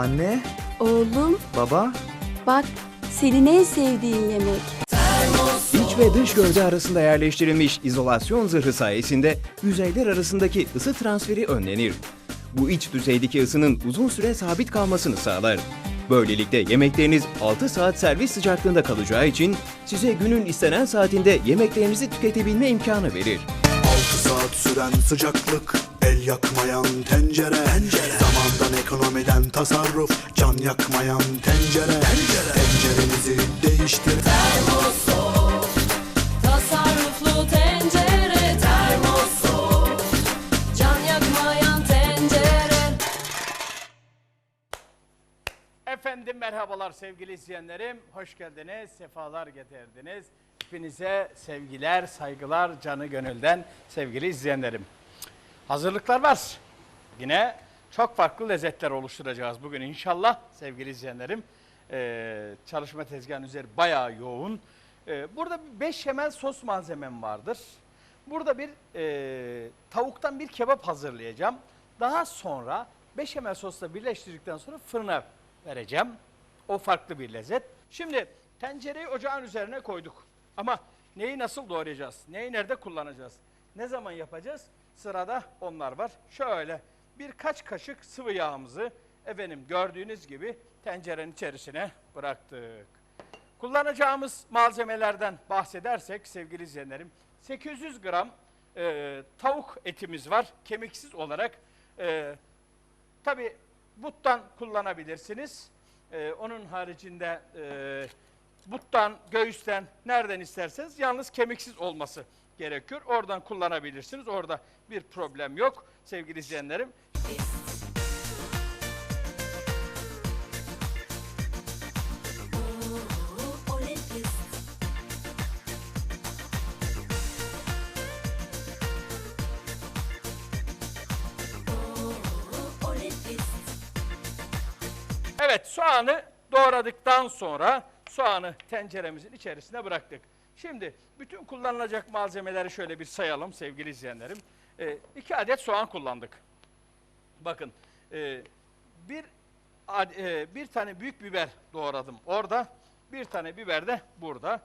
Anne, Oğlum baba. bak senin en sevdiğin yemek. İç ve dış gövde arasında yerleştirilmiş izolasyon zırhı sayesinde yüzeyler arasındaki ısı transferi önlenir. Bu iç düzeydeki ısının uzun süre sabit kalmasını sağlar. Böylelikle yemekleriniz 6 saat servis sıcaklığında kalacağı için size günün istenen saatinde yemeklerinizi tüketebilme imkanı verir. 6 saat süren sıcaklık El yakmayan tencere, tencere. Zamandan ekonomiden tasarruf Can yakmayan tencere, tencere. Tencerenizi değiştir Tasarruflu tencere termosu Can yakmayan tencere Efendim merhabalar sevgili izleyenlerim. Hoş geldiniz, sefalar getirdiniz. Hepinize sevgiler, saygılar canı gönülden sevgili izleyenlerim. Hazırlıklar var. Yine çok farklı lezzetler oluşturacağız bugün inşallah sevgili izleyenlerim. Ee, çalışma tezgahının üzeri bayağı yoğun. Ee, burada bir beşamel sos malzemem vardır. Burada bir e, tavuktan bir kebap hazırlayacağım. Daha sonra beşamel sosla birleştirdikten sonra fırına vereceğim. O farklı bir lezzet. Şimdi tencereyi ocağın üzerine koyduk. Ama neyi nasıl doğrayacağız? Neyi nerede kullanacağız? Ne zaman yapacağız? Sırada onlar var. Şöyle birkaç kaşık sıvı yağımızı efendim gördüğünüz gibi tencerenin içerisine bıraktık. Kullanacağımız malzemelerden bahsedersek sevgili izleyenlerim 800 gram e, tavuk etimiz var kemiksiz olarak. E, Tabi buttan kullanabilirsiniz. E, onun haricinde e, buttan, göğüsten nereden isterseniz yalnız kemiksiz olması gerekiyor. Oradan kullanabilirsiniz. Orada bir problem yok sevgili izleyenlerim. Evet soğanı doğradıktan sonra soğanı tenceremizin içerisine bıraktık. Şimdi bütün kullanılacak malzemeleri şöyle bir sayalım sevgili izleyenlerim. Ee, iki adet soğan kullandık. Bakın e, bir e, bir tane büyük biber doğradım orada. Bir tane biber de burada.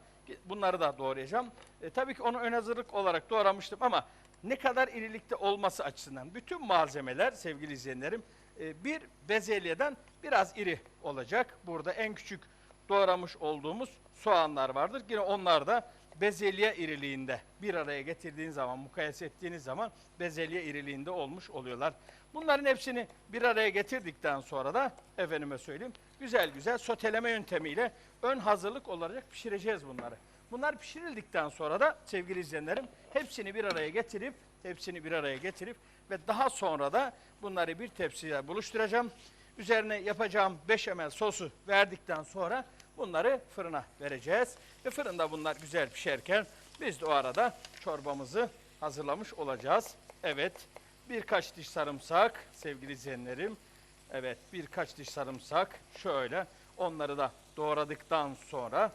Bunları da doğrayacağım. E, tabii ki onu ön hazırlık olarak doğramıştım ama ne kadar irilikte olması açısından bütün malzemeler sevgili izleyenlerim e, bir bezelyeden biraz iri olacak. Burada en küçük doğramış olduğumuz soğanlar vardır. Yine onlar da bezelye iriliğinde bir araya getirdiğiniz zaman, mukayese ettiğiniz zaman bezelye iriliğinde olmuş oluyorlar. Bunların hepsini bir araya getirdikten sonra da efendime söyleyeyim güzel güzel soteleme yöntemiyle ön hazırlık olarak pişireceğiz bunları. Bunlar pişirildikten sonra da sevgili izleyenlerim hepsini bir araya getirip hepsini bir araya getirip ve daha sonra da bunları bir tepsiye buluşturacağım. Üzerine yapacağım beşamel sosu verdikten sonra bunları fırına vereceğiz. Ve fırında bunlar güzel pişerken biz de o arada çorbamızı hazırlamış olacağız. Evet birkaç diş sarımsak sevgili izleyenlerim. Evet birkaç diş sarımsak şöyle onları da doğradıktan sonra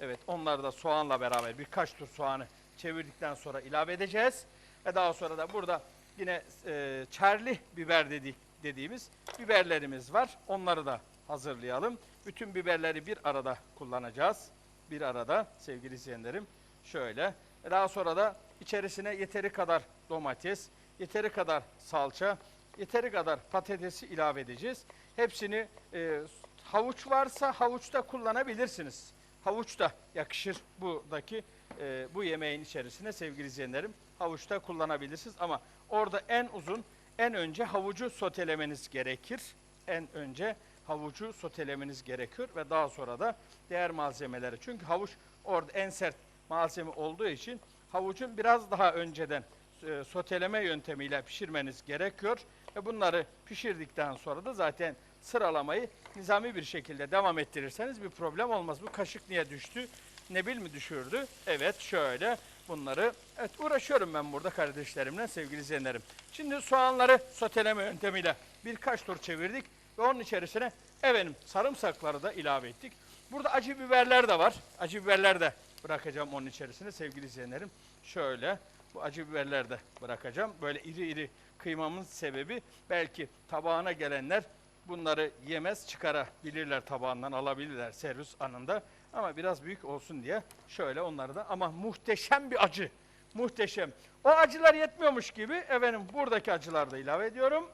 evet onları da soğanla beraber birkaç tur soğanı çevirdikten sonra ilave edeceğiz. Ve daha sonra da burada yine e, çerli biber dedik, dediğimiz biberlerimiz var. Onları da hazırlayalım. Bütün biberleri bir arada kullanacağız. Bir arada sevgili izleyenlerim. Şöyle. Daha sonra da içerisine yeteri kadar domates, yeteri kadar salça, yeteri kadar patatesi ilave edeceğiz. Hepsini e, havuç varsa havuçta kullanabilirsiniz. Havuç da yakışır buradaki e, bu yemeğin içerisine sevgili izleyenlerim. Havuçta kullanabilirsiniz ama orada en uzun en önce havucu sotelemeniz gerekir. En önce havucu sotelemeniz gerekiyor ve daha sonra da diğer malzemeleri. Çünkü havuç orada en sert malzeme olduğu için havucun biraz daha önceden e, soteleme yöntemiyle pişirmeniz gerekiyor. Ve bunları pişirdikten sonra da zaten sıralamayı nizami bir şekilde devam ettirirseniz bir problem olmaz. Bu kaşık niye düştü? Nebil mi düşürdü? Evet şöyle bunları evet uğraşıyorum ben burada kardeşlerimle sevgili izleyenlerim. Şimdi soğanları soteleme yöntemiyle birkaç tur çevirdik ve onun içerisine efendim sarımsakları da ilave ettik. Burada acı biberler de var. Acı biberler de bırakacağım onun içerisine sevgili izleyenlerim. Şöyle bu acı biberler de bırakacağım. Böyle iri iri kıymamın sebebi belki tabağına gelenler bunları yemez çıkarabilirler tabağından alabilirler servis anında. Ama biraz büyük olsun diye şöyle onları da ama muhteşem bir acı. Muhteşem. O acılar yetmiyormuş gibi efendim buradaki acılar da ilave ediyorum.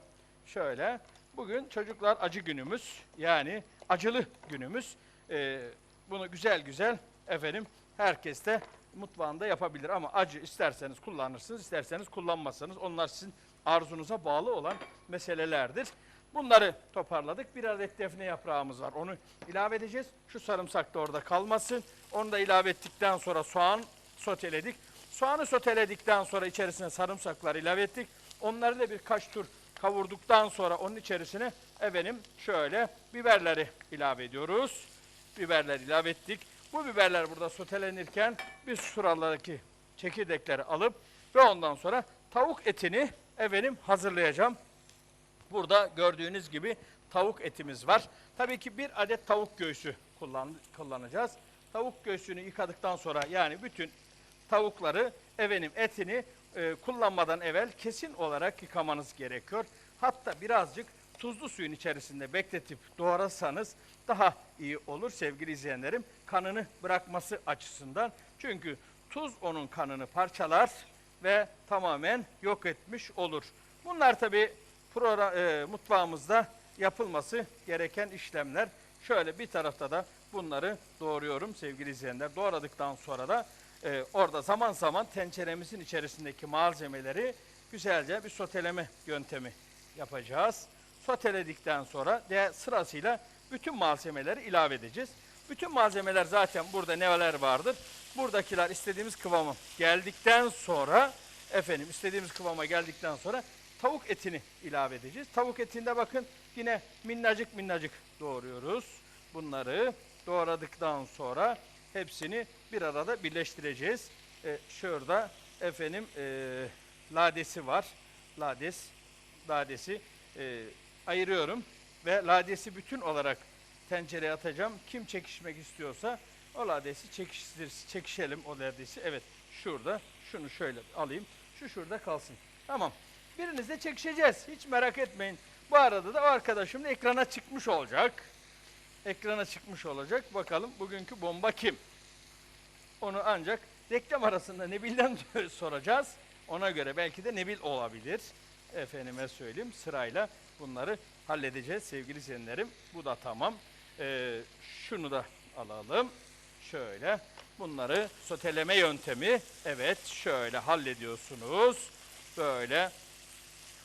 Şöyle bugün çocuklar acı günümüz yani acılı günümüz. Ee, bunu güzel güzel efendim herkes de mutfağında yapabilir ama acı isterseniz kullanırsınız isterseniz kullanmazsanız onlar sizin arzunuza bağlı olan meselelerdir. Bunları toparladık. Bir adet defne yaprağımız var. Onu ilave edeceğiz. Şu sarımsak da orada kalmasın. Onu da ilave ettikten sonra soğan soteledik. Soğanı soteledikten sonra içerisine sarımsaklar ilave ettik. Onları da birkaç tur kavurduktan sonra onun içerisine efendim şöyle biberleri ilave ediyoruz. Biberler ilave ettik. Bu biberler burada sotelenirken biz şuralardaki çekirdekleri alıp ve ondan sonra tavuk etini efendim hazırlayacağım. Burada gördüğünüz gibi tavuk etimiz var. Tabii ki bir adet tavuk göğsü kullan, kullanacağız. Tavuk göğsünü yıkadıktan sonra yani bütün tavukları efendim etini e, kullanmadan evvel kesin olarak yıkamanız gerekiyor. Hatta birazcık tuzlu suyun içerisinde bekletip doğrasanız daha iyi olur sevgili izleyenlerim. Kanını bırakması açısından. Çünkü tuz onun kanını parçalar ve tamamen yok etmiş olur. Bunlar tabii e, mutfağımızda yapılması gereken işlemler. Şöyle bir tarafta da bunları doğruyorum sevgili izleyenler. Doğradıktan sonra da e, orada zaman zaman tenceremizin içerisindeki malzemeleri güzelce bir soteleme yöntemi yapacağız. Soteledikten sonra de sırasıyla bütün malzemeleri ilave edeceğiz. Bütün malzemeler zaten burada neler vardır? Buradakiler istediğimiz kıvamı geldikten sonra efendim istediğimiz kıvama geldikten sonra tavuk etini ilave edeceğiz. Tavuk etinde bakın yine minnacık minnacık doğruyoruz. Bunları doğradıktan sonra hepsini bir arada birleştireceğiz. Ee, şurada efendim e, ladesi var. Lades, ladesi e, ayırıyorum ve ladesi bütün olarak tencereye atacağım. Kim çekişmek istiyorsa o ladesi çekiştir, çekişelim o ladesi. Evet şurada şunu şöyle alayım. Şu şurada kalsın. Tamam. Birinizle çekişeceğiz. Hiç merak etmeyin. Bu arada da o arkadaşım da ekrana çıkmış olacak. Ekrana çıkmış olacak. Bakalım bugünkü bomba kim? Onu ancak reklam arasında Nebil'den soracağız. Ona göre belki de Nebil olabilir. Efendime söyleyeyim sırayla bunları halledeceğiz sevgili izleyenlerim. Bu da tamam. Ee, şunu da alalım. Şöyle bunları soteleme yöntemi. Evet şöyle hallediyorsunuz. Böyle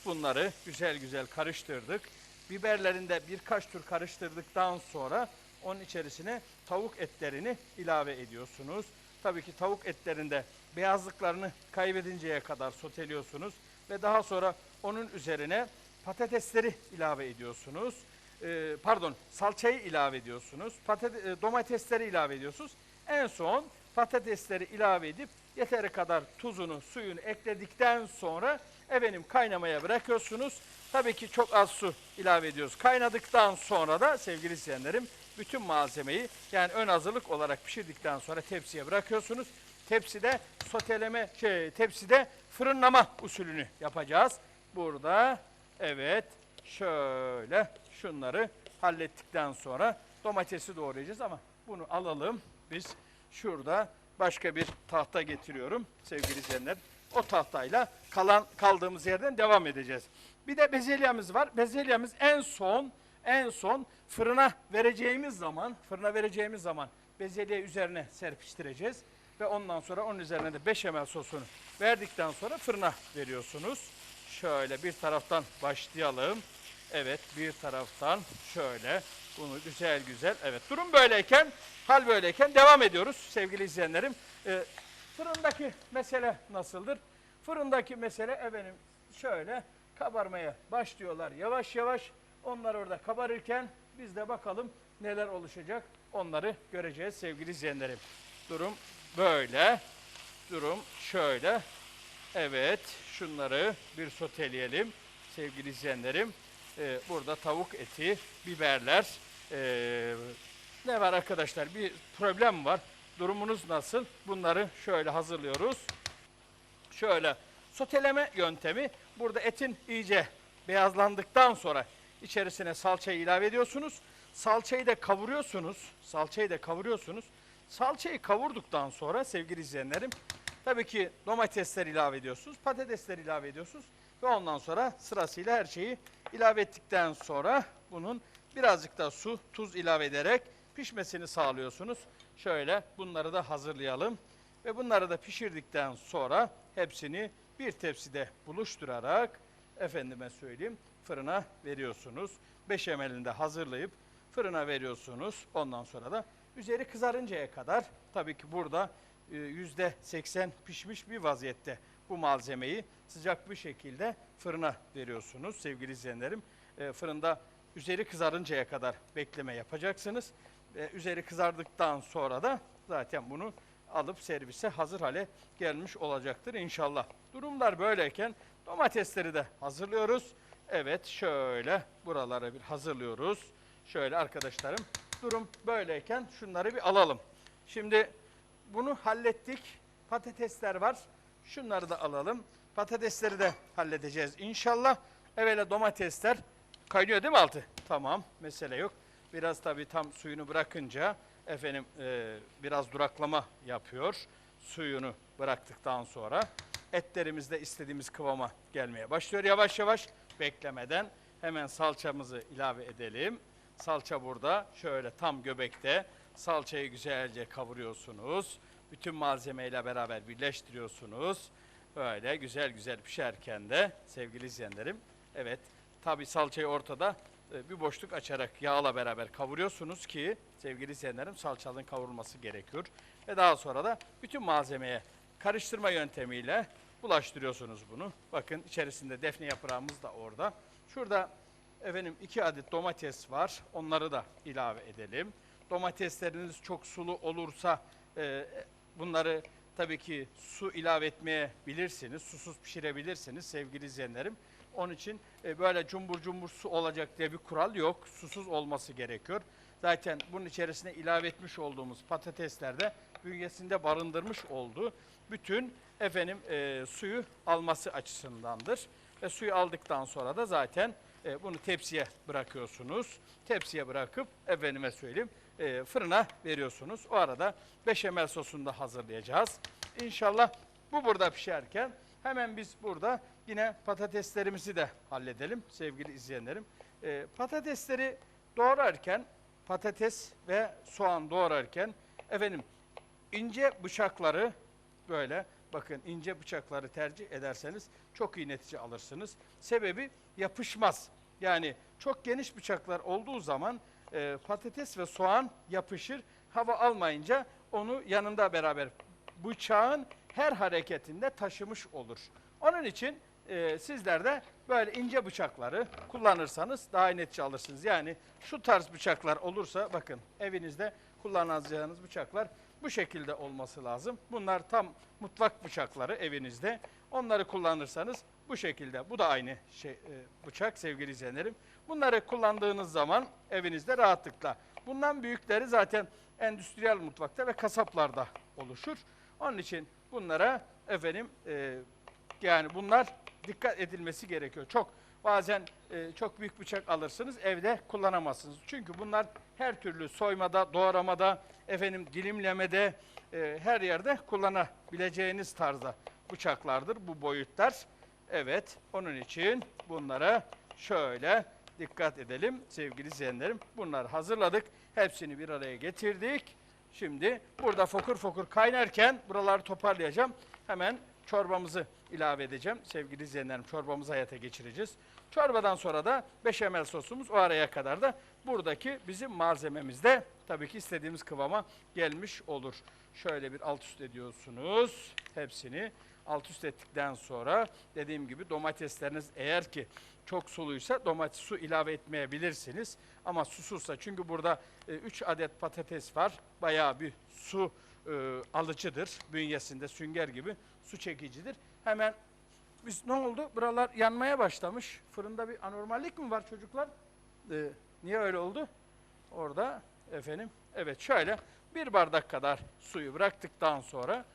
bunları güzel güzel karıştırdık. Biberlerini de birkaç tur karıştırdıktan sonra onun içerisine tavuk etlerini ilave ediyorsunuz. Tabii ki tavuk etlerinde beyazlıklarını kaybedinceye kadar soteliyorsunuz ve daha sonra onun üzerine patatesleri ilave ediyorsunuz. Ee, pardon, salçayı ilave ediyorsunuz. Patate- e, domatesleri ilave ediyorsunuz. En son patatesleri ilave edip yeteri kadar tuzunu, suyunu ekledikten sonra efendim kaynamaya bırakıyorsunuz. Tabii ki çok az su ilave ediyoruz. Kaynadıktan sonra da sevgili izleyenlerim bütün malzemeyi yani ön hazırlık olarak pişirdikten sonra tepsiye bırakıyorsunuz. Tepside soteleme, şey, tepside fırınlama usulünü yapacağız. Burada evet şöyle şunları hallettikten sonra domatesi doğrayacağız ama bunu alalım. Biz şurada başka bir tahta getiriyorum sevgili izleyenler. O tahtayla kalan kaldığımız yerden devam edeceğiz. Bir de bezelyamız var. Bezelyamız en son en son fırına vereceğimiz zaman, fırına vereceğimiz zaman bezelye üzerine serpiştireceğiz ve ondan sonra onun üzerine de beşamel sosunu verdikten sonra fırına veriyorsunuz. Şöyle bir taraftan başlayalım. Evet bir taraftan şöyle bunu güzel güzel. Evet durum böyleyken, hal böyleyken devam ediyoruz sevgili izleyenlerim. Ee, fırındaki mesele nasıldır? Fırındaki mesele efendim şöyle kabarmaya başlıyorlar yavaş yavaş. Onlar orada kabarırken biz de bakalım neler oluşacak onları göreceğiz sevgili izleyenlerim. Durum böyle. Durum şöyle. Evet şunları bir soteleyelim sevgili izleyenlerim. Ee, burada tavuk eti, biberler. ee, ne var arkadaşlar bir problem var. Durumunuz nasıl? Bunları şöyle hazırlıyoruz. Şöyle soteleme yöntemi burada etin iyice beyazlandıktan sonra içerisine salçayı ilave ediyorsunuz. Salçayı da kavuruyorsunuz. Salçayı da kavuruyorsunuz. Salçayı kavurduktan sonra sevgili izleyenlerim tabii ki domatesler ilave ediyorsunuz. Patatesler ilave ediyorsunuz. Ve ondan sonra sırasıyla her şeyi ilave ettikten sonra bunun birazcık da su, tuz ilave ederek pişmesini sağlıyorsunuz. Şöyle bunları da hazırlayalım. Ve bunları da pişirdikten sonra hepsini bir tepside buluşturarak efendime söyleyeyim fırına veriyorsunuz. Beşamelinde hazırlayıp fırına veriyorsunuz. Ondan sonra da üzeri kızarıncaya kadar tabii ki burada e, yüzde 80 pişmiş bir vaziyette bu malzemeyi sıcak bir şekilde fırına veriyorsunuz sevgili izleyenlerim. E, Fırında üzeri kızarıncaya kadar bekleme yapacaksınız. Ve üzeri kızardıktan sonra da zaten bunu alıp servise hazır hale gelmiş olacaktır inşallah. Durumlar böyleyken domatesleri de hazırlıyoruz. Evet şöyle buralara bir hazırlıyoruz. Şöyle arkadaşlarım durum böyleyken şunları bir alalım. Şimdi bunu hallettik. Patatesler var. Şunları da alalım. Patatesleri de halledeceğiz inşallah. Evvela domatesler kaynıyor değil mi altı? Tamam mesele yok. Biraz tabii tam suyunu bırakınca efendim e, biraz duraklama yapıyor. Suyunu bıraktıktan sonra etlerimiz de istediğimiz kıvama gelmeye başlıyor. Yavaş yavaş beklemeden hemen salçamızı ilave edelim. Salça burada şöyle tam göbekte salçayı güzelce kavuruyorsunuz. Bütün malzemeyle beraber birleştiriyorsunuz. Böyle güzel güzel pişerken de sevgili izleyenlerim evet tabi salçayı ortada bir boşluk açarak yağla beraber kavuruyorsunuz ki sevgili izleyenlerim salçanın kavrulması gerekiyor. Ve daha sonra da bütün malzemeye karıştırma yöntemiyle bulaştırıyorsunuz bunu. Bakın içerisinde defne yaprağımız da orada. Şurada efendim iki adet domates var. Onları da ilave edelim. Domatesleriniz çok sulu olursa e, bunları tabii ki su ilave etmeye bilirsiniz. Susuz pişirebilirsiniz sevgili izleyenlerim. Onun için e, böyle cumbur cumbur su olacak diye bir kural yok. Susuz olması gerekiyor. Zaten bunun içerisine ilave etmiş olduğumuz patateslerde bünyesinde barındırmış olduğu bütün efendim e, suyu alması açısındandır. Ve suyu aldıktan sonra da zaten e, bunu tepsiye bırakıyorsunuz. Tepsiye bırakıp efendime söyleyeyim e, fırına veriyorsunuz. O arada beşamel sosunu da hazırlayacağız. İnşallah bu burada pişerken hemen biz burada yine patateslerimizi de halledelim sevgili izleyenlerim. E, patatesleri doğrarken patates ve soğan doğrarken efendim ince bıçakları böyle bakın ince bıçakları tercih ederseniz çok iyi netice alırsınız. Sebebi yapışmaz. Yani çok geniş bıçaklar olduğu zaman e, patates ve soğan yapışır. Hava almayınca onu yanında beraber bıçağın her hareketinde taşımış olur. Onun için e, sizler de böyle ince bıçakları kullanırsanız daha netice alırsınız. Yani şu tarz bıçaklar olursa bakın evinizde kullanacağınız bıçaklar bu şekilde olması lazım. Bunlar tam mutfak bıçakları evinizde. Onları kullanırsanız bu şekilde. Bu da aynı şey e, bıçak sevgili izleyenlerim. Bunları kullandığınız zaman evinizde rahatlıkla. Bundan büyükleri zaten endüstriyel mutfakta ve kasaplarda oluşur. Onun için bunlara efendim e, yani bunlar dikkat edilmesi gerekiyor. Çok bazen e, çok büyük bıçak alırsınız evde kullanamazsınız. Çünkü bunlar her türlü soymada, doğramada, efendim dilimlemede e, her yerde kullanabileceğiniz tarzda bıçaklardır bu boyutlar. Evet, onun için bunlara şöyle dikkat edelim sevgili izleyenlerim. Bunları hazırladık. Hepsini bir araya getirdik. Şimdi burada fokur fokur kaynarken buraları toparlayacağım. Hemen çorbamızı ilave edeceğim. Sevgili izleyenlerim çorbamızı hayata geçireceğiz. Çorbadan sonra da beşamel sosumuz o araya kadar da buradaki bizim malzememizde tabii ki istediğimiz kıvama gelmiş olur. Şöyle bir alt üst ediyorsunuz hepsini. Alt üst ettikten sonra dediğim gibi domatesleriniz eğer ki çok suluysa domates su ilave etmeyebilirsiniz. Ama susuzsa çünkü burada 3 adet patates var. Bayağı bir su e, alıcıdır. Bünyesinde sünger gibi su çekicidir. Hemen biz ne oldu? Buralar yanmaya başlamış. Fırında bir anormallik mi var çocuklar? Ee, niye öyle oldu? Orada efendim evet şöyle bir bardak kadar suyu bıraktıktan sonra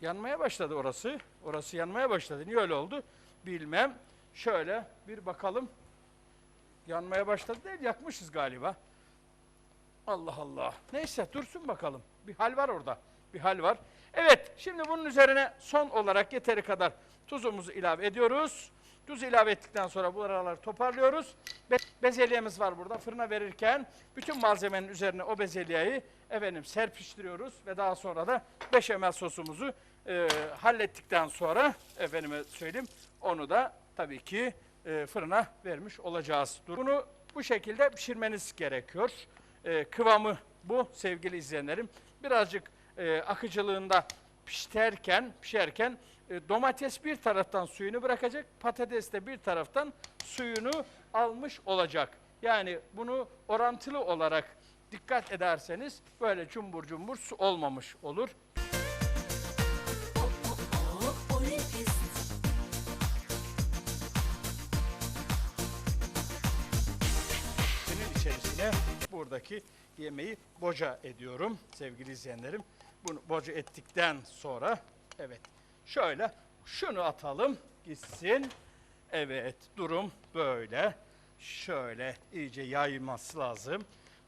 yanmaya başladı orası. Orası yanmaya başladı. Niye öyle oldu? Bilmem. Şöyle bir bakalım. yanmaya başladı değil, yakmışız galiba. Allah Allah. Neyse dursun bakalım. Bir hal var orada. Bir hal var. Evet şimdi bunun üzerine son olarak yeteri kadar tuzumuzu ilave ediyoruz. Tuz ilave ettikten sonra bu araları toparlıyoruz. Be- bezelyemiz var burada. Fırına verirken bütün malzemenin üzerine o bezelyeyi efendim serpiştiriyoruz ve daha sonra da beşamel sosumuzu e, hallettikten sonra efendime söyleyeyim onu da tabii ki e, fırına vermiş olacağız. Bunu bu şekilde pişirmeniz gerekiyor. E, kıvamı bu sevgili izleyenlerim. Birazcık e, akıcılığında pişerken, pişerken e, domates bir taraftan suyunu bırakacak, patates de bir taraftan suyunu almış olacak. Yani bunu orantılı olarak dikkat ederseniz böyle cumbur cumbur su olmamış olur. İçerisine buradaki yemeği boca ediyorum sevgili izleyenlerim. Bunu boca ettikten sonra evet şöyle şunu atalım gitsin. Evet durum böyle. Şöyle iyice yayılması lazım.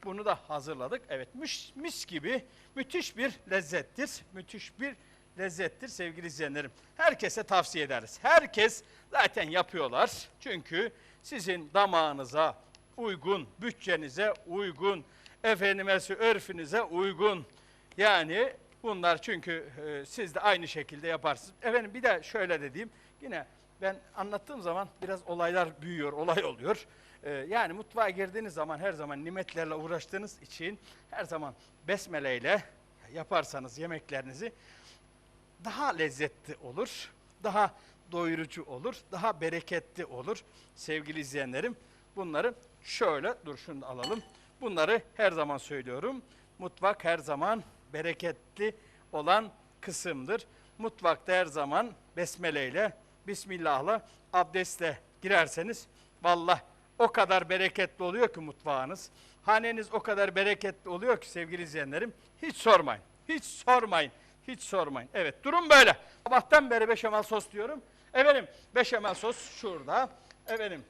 Bunu da hazırladık. Evet mis, mis gibi müthiş bir lezzettir. Müthiş bir lezzettir sevgili izleyenlerim. Herkese tavsiye ederiz. Herkes zaten yapıyorlar. Çünkü sizin damağınıza uygun, bütçenize uygun, efendime sö- örfünüze uygun. Yani bunlar çünkü e, siz de aynı şekilde yaparsınız. Efendim bir de şöyle dediğim yine ben anlattığım zaman biraz olaylar büyüyor, olay oluyor. E, yani mutfağa girdiğiniz zaman her zaman nimetlerle uğraştığınız için her zaman besmeleyle yaparsanız yemeklerinizi daha lezzetli olur, daha doyurucu olur, daha bereketli olur sevgili izleyenlerim. Bunları şöyle, dur şunu alalım. Bunları her zaman söylüyorum. Mutfak her zaman bereketli olan kısımdır. Mutfakta her zaman besmeleyle, bismillahla, abdestle girerseniz vallah o kadar bereketli oluyor ki mutfağınız. Haneniz o kadar bereketli oluyor ki sevgili izleyenlerim. Hiç sormayın. Hiç sormayın. Hiç sormayın. Evet durum böyle. Sabahtan beri beşamel sos diyorum. Efendim beşamel sos şurada. Efendim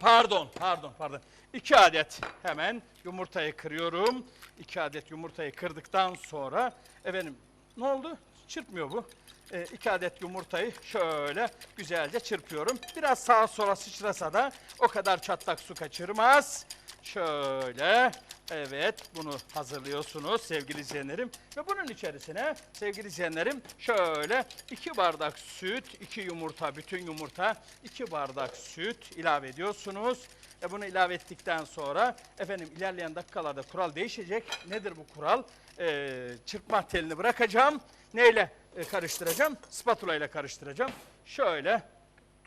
Pardon, pardon, pardon. İki adet hemen yumurtayı kırıyorum. İki adet yumurtayı kırdıktan sonra efendim ne oldu? Çırpmıyor bu. Ee, iki adet yumurtayı şöyle güzelce çırpıyorum. Biraz sağa sola sıçrasa da o kadar çatlak su kaçırmaz. Şöyle, evet bunu hazırlıyorsunuz sevgili izleyenlerim. Ve bunun içerisine sevgili izleyenlerim şöyle iki bardak süt, iki yumurta, bütün yumurta, iki bardak süt ilave ediyorsunuz. E bunu ilave ettikten sonra efendim ilerleyen dakikalarda kural değişecek. Nedir bu kural? Ee, çırpma telini bırakacağım. Neyle e, karıştıracağım? Spatula ile karıştıracağım. Şöyle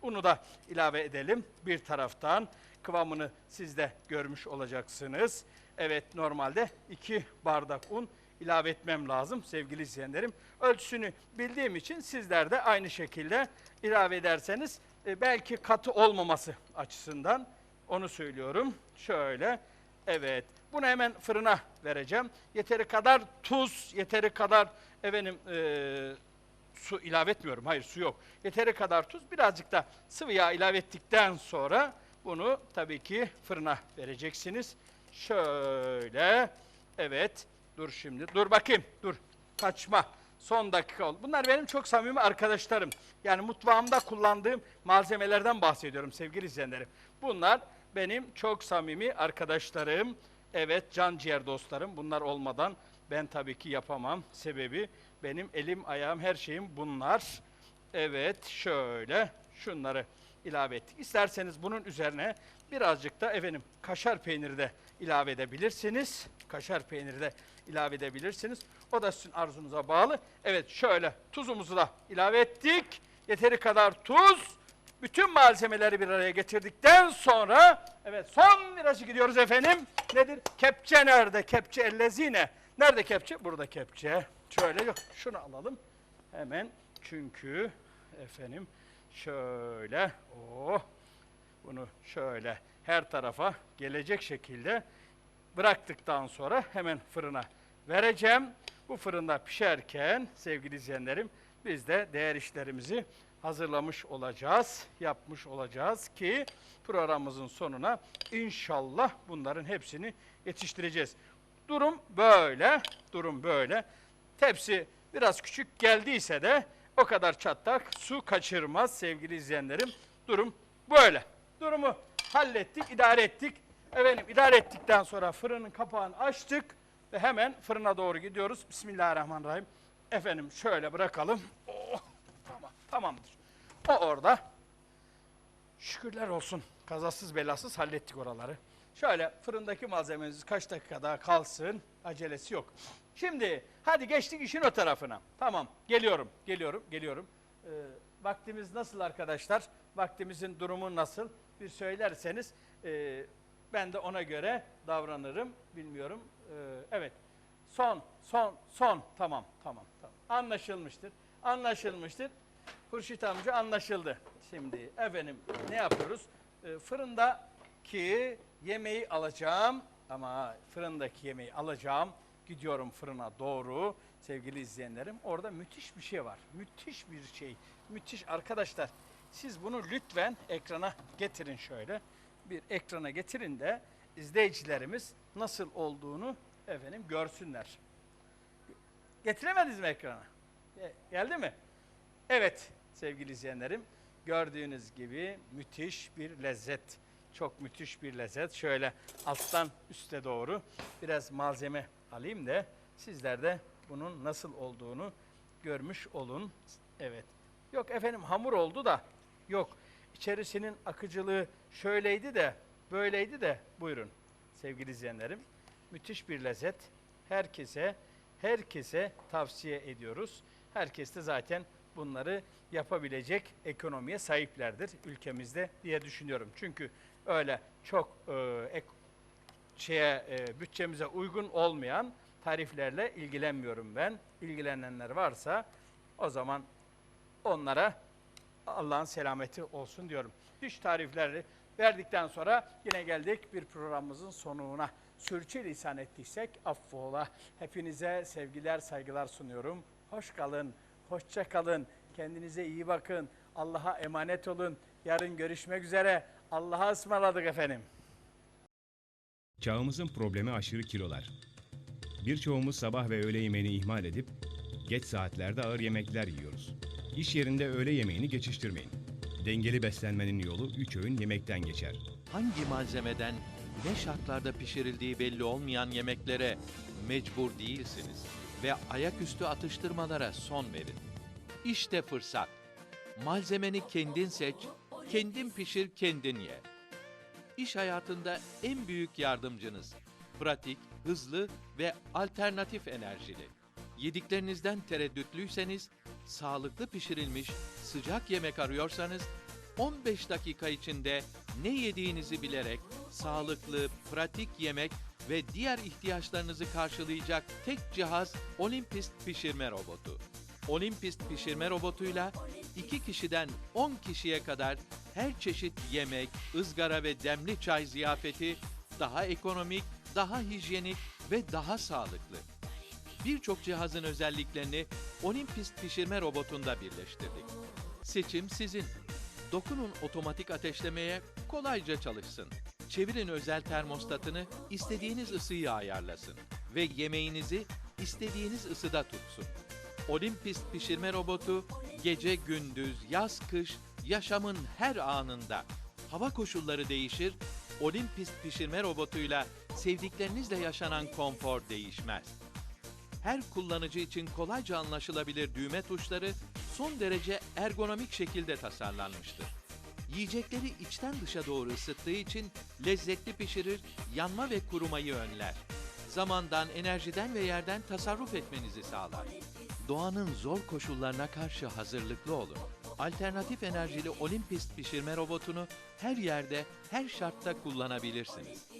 Unu da ilave edelim bir taraftan. Kıvamını siz de görmüş olacaksınız. Evet normalde 2 bardak un ilave etmem lazım sevgili izleyenlerim. Ölçüsünü bildiğim için sizler de aynı şekilde ilave ederseniz e, belki katı olmaması açısından onu söylüyorum. Şöyle evet bunu hemen fırına vereceğim. Yeteri kadar tuz, yeteri kadar efendim e, su ilave etmiyorum. Hayır su yok. Yeteri kadar tuz birazcık da sıvı yağ ilave ettikten sonra bunu tabii ki fırına vereceksiniz. Şöyle. Evet. Dur şimdi. Dur bakayım. Dur. Kaçma. Son dakika oldu. Bunlar benim çok samimi arkadaşlarım. Yani mutfağımda kullandığım malzemelerden bahsediyorum sevgili izleyenlerim. Bunlar benim çok samimi arkadaşlarım. Evet can ciğer dostlarım. Bunlar olmadan ben tabii ki yapamam. Sebebi benim elim, ayağım, her şeyim bunlar. Evet, şöyle şunları ilave ettik. İsterseniz bunun üzerine birazcık da efendim kaşar peyniri de ilave edebilirsiniz. Kaşar peyniri de ilave edebilirsiniz. O da sizin arzunuza bağlı. Evet, şöyle tuzumuzu da ilave ettik. Yeteri kadar tuz. Bütün malzemeleri bir araya getirdikten sonra evet son virajı gidiyoruz efendim. Nedir? Kepçe nerede? Kepçe ellezine. Nerede kepçe? Burada kepçe. Şöyle yok. Şunu alalım. Hemen çünkü efendim şöyle oh bunu şöyle her tarafa gelecek şekilde bıraktıktan sonra hemen fırına vereceğim. Bu fırında pişerken sevgili izleyenlerim biz de değer işlerimizi hazırlamış olacağız, yapmış olacağız ki programımızın sonuna inşallah bunların hepsini yetiştireceğiz. Durum böyle, durum böyle. Tepsi biraz küçük geldiyse de o kadar çatlak su kaçırmaz sevgili izleyenlerim. Durum böyle. Durumu hallettik, idare ettik. Efendim idare ettikten sonra fırının kapağını açtık ve hemen fırına doğru gidiyoruz. Bismillahirrahmanirrahim. Efendim şöyle bırakalım. Oh, tamam, tamamdır. O orada. Şükürler olsun. Kazasız belasız hallettik oraları. Şöyle fırındaki malzememiz kaç dakika daha kalsın. Acelesi yok. Şimdi hadi geçtik işin o tarafına. Tamam geliyorum, geliyorum, geliyorum. Ee, vaktimiz nasıl arkadaşlar? Vaktimizin durumu nasıl? Bir söylerseniz e, ben de ona göre davranırım. Bilmiyorum. Ee, evet. Son, son, son. Tamam, tamam, tamam. Anlaşılmıştır. Anlaşılmıştır. Hurşit amca anlaşıldı. Şimdi efendim ne yapıyoruz? Ee, fırındaki yemeği alacağım ama fırındaki yemeği alacağım. Gidiyorum fırına doğru sevgili izleyenlerim. Orada müthiş bir şey var. Müthiş bir şey. Müthiş arkadaşlar. Siz bunu lütfen ekrana getirin şöyle. Bir ekrana getirin de izleyicilerimiz nasıl olduğunu efendim görsünler. Getiremediniz mi ekrana? E, Geldi mi? Evet sevgili izleyenlerim gördüğünüz gibi müthiş bir lezzet. Çok müthiş bir lezzet. Şöyle alttan üste doğru biraz malzeme alayım da sizler de bunun nasıl olduğunu görmüş olun. Evet. Yok efendim hamur oldu da yok. İçerisinin akıcılığı şöyleydi de böyleydi de buyurun sevgili izleyenlerim. Müthiş bir lezzet. Herkese herkese tavsiye ediyoruz. Herkes de zaten bunları yapabilecek ekonomiye sahiplerdir ülkemizde diye düşünüyorum. Çünkü öyle çok e, ek, şeye e, bütçemize uygun olmayan tariflerle ilgilenmiyorum ben. İlgilenenler varsa o zaman onlara Allah'ın selameti olsun diyorum. Düş tarifleri verdikten sonra yine geldik bir programımızın sonuna. Sürçülisan ettiysek affola. Hepinize sevgiler, saygılar sunuyorum. Hoş kalın, hoşça kalın. Kendinize iyi bakın. Allah'a emanet olun. Yarın görüşmek üzere. Allah'a ısmarladık efendim. Çağımızın problemi aşırı kilolar. Birçoğumuz sabah ve öğle yemeğini ihmal edip geç saatlerde ağır yemekler yiyoruz. İş yerinde öğle yemeğini geçiştirmeyin. Dengeli beslenmenin yolu üç öğün yemekten geçer. hangi malzemeden ne şartlarda pişirildiği belli olmayan yemeklere mecbur değilsiniz ve ayaküstü atıştırmalara son verin. İşte fırsat. Malzemeni kendin seç, kendin pişir, kendin ye. İş hayatında en büyük yardımcınız. Pratik, hızlı ve alternatif enerjili. Yediklerinizden tereddütlüyseniz, sağlıklı pişirilmiş sıcak yemek arıyorsanız 15 dakika içinde ne yediğinizi bilerek sağlıklı, pratik yemek ve diğer ihtiyaçlarınızı karşılayacak tek cihaz Olympist pişirme robotu. Olympist pişirme robotuyla 2 kişiden 10 kişiye kadar her çeşit yemek, ızgara ve demli çay ziyafeti daha ekonomik, daha hijyenik ve daha sağlıklı. Birçok cihazın özelliklerini Olympist pişirme robotunda birleştirdik. Seçim sizin. Dokunun otomatik ateşlemeye kolayca çalışsın. Çevirin özel termostatını istediğiniz ısıyı ayarlasın ve yemeğinizi istediğiniz ısıda tutsun. Olympist pişirme robotu gece gündüz, yaz kış, yaşamın her anında. Hava koşulları değişir, Olympist pişirme robotuyla sevdiklerinizle yaşanan konfor değişmez. Her kullanıcı için kolayca anlaşılabilir düğme tuşları son derece ergonomik şekilde tasarlanmıştır. Yiyecekleri içten dışa doğru ısıttığı için lezzetli pişirir, yanma ve kurumayı önler. Zamandan, enerjiden ve yerden tasarruf etmenizi sağlar. Doğanın zor koşullarına karşı hazırlıklı olun. Alternatif enerjili Olympist pişirme robotunu her yerde, her şartta kullanabilirsiniz.